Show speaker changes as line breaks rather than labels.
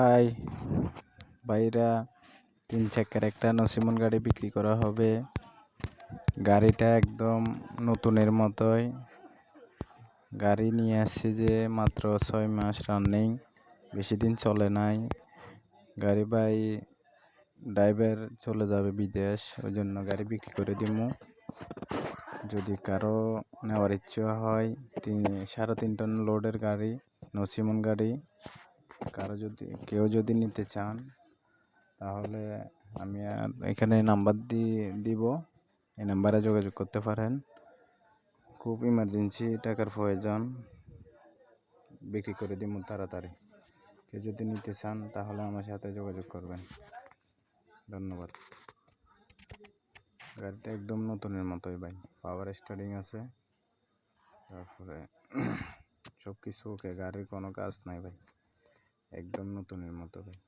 High ভাইরা তিন চাকার একটা নসিমন গাড়ি বিক্রি করা হবে। গাড়িটা একদম নতুনের মতোই। গাড়ি নিয়ে আসছে যে মাত্র ছয় মাস রানিং, বেশি দিন চলে নাই। গাড়ি ভাই ড্রাইভার চলে যাবে বিদেশ ওই জন্য গাড়ি বিক্রি করে দিমু। যদি কারও নেওয়ার ইচ্ছা হয়, তিন, সাড়ে তিন টন লোডের গাড়ি, নসিমন গাড়ি। কারও যদি, কেউ যদি নিতে চান, তাহলে আমি আর এখানে নাম্বার দিয়ে দিব। এই নাম্বারে যোগাযোগ করতে পারেন। খুব ইমার্জেন্সি টাকার প্রয়োজন। বিক্রি করে দিব তাড়াতাড়ি। কেউ যদি নিতে চান, তাহলে আমার সাথে যোগাযোগ করবেন। ধন্যবাদ। গাড়িটা একদম নতুনের মতোই ভাই। পাওয়ার স্টার্টিং আছে। তারপরে সব কিছু ওকে গাড়ির কোনো কাজ নাই ভাই। একদম নতুনের মতো ভাই।